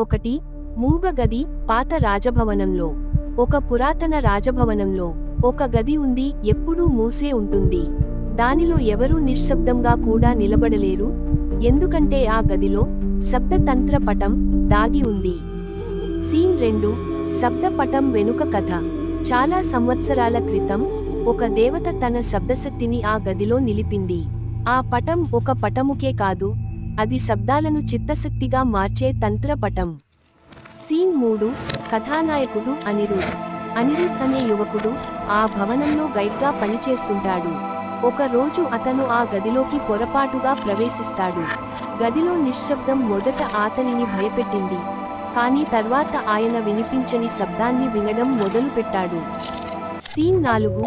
ఒకటి మూగ గది పాత రాజభవనంలో. ఒక పురాతన రాజభవనంలో. ఒక గది ఉంది ఎప్పుడూ మూసే ఉంటుంది. దానిలో ఎవరూ నిశ్శబ్దంగా కూడా నిలబడలేరు. ఎందుకంటే ఆ గదిలో శబ్దతంత్ర పటం దాగి ఉంది. సీన్ రెండు శబ్దపటం వెనుక కథ. చాలా సంవత్సరాల క్రితం ఒక దేవత తన శబ్దశక్తిని ఆ గదిలో నిలిపింది. ఆ పటం ఒక పటముకే కాదు అది శబ్దాలను చిత్తశక్తిగా మార్చే తంత్రపటం. సీన్ మూడు కథానాయకుడు అనిరుద్. అనిరుద్ అనే యువకుడు ఆ భవనంలో గైడ్గా పనిచేస్తుంటాడు. ఒక రోజు అతను ఆ గదిలోకి పొరపాటుగా ప్రవేశిస్తాడు. గదిలో నిశ్శబ్దం మొదట అతనిని భయపెట్టింది. కానీ తర్వాత ఆయన వినిపించని శబ్దాన్ని వినడం మొదలుపెట్టాడు. సీన్ నాలుగు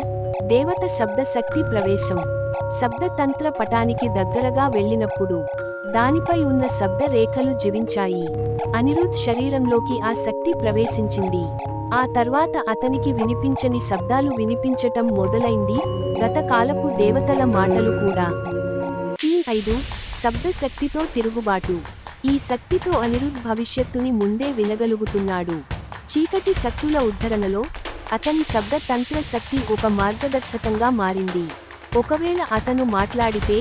దేవత శబ్దశక్తి ప్రవేశం. శబ్దతంత్ర పటానికి దగ్గరగా వెళ్ళినప్పుడు దానిపై ఉన్న శబ్ద రేఖలు జీవించాయి. అనిరుద్ శరీరంలోకి ఆ శక్తి ప్రవేశించింది. ఆ తర్వాత అతనికి వినిపించని శబ్దాలు వినిపించటం మొదలైంది. గత కాలపు దేవతల మాటలు కూడా. సీన్ ఐదు శబ్దశక్తితో తిరుగుబాటు. ఈ శక్తితో అనిరుద్ భవిష్యత్తుని ముందే వినగలుగుతున్నాడు. చీకటి శక్తుల ఉద్ధరణలో అతని శబ్ద తంత్ర శక్తి ఒక మార్గదర్శకంగా మారింది. ఒకవేళ అతను మాట్లాడితే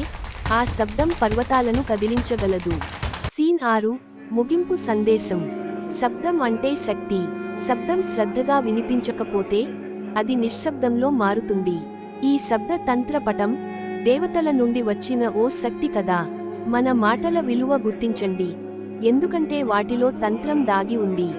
ఆ శబ్దం పర్వతాలను కదిలించగలదు. సీన్ ఆరు ముగింపు సందేశం. శబ్దం అంటే శక్తి. శబ్దం శ్రద్ధగా వినిపించకపోతే అది నిశ్శబ్దంలో మారుతుంది. ఈ శబ్ద తంత్రపటం దేవతల నుండి వచ్చిన ఓ శక్తి కదా. మన మాటల విలువ గుర్తించండి. ఎందుకంటే వాటిలో తంత్రం దాగి ఉంది.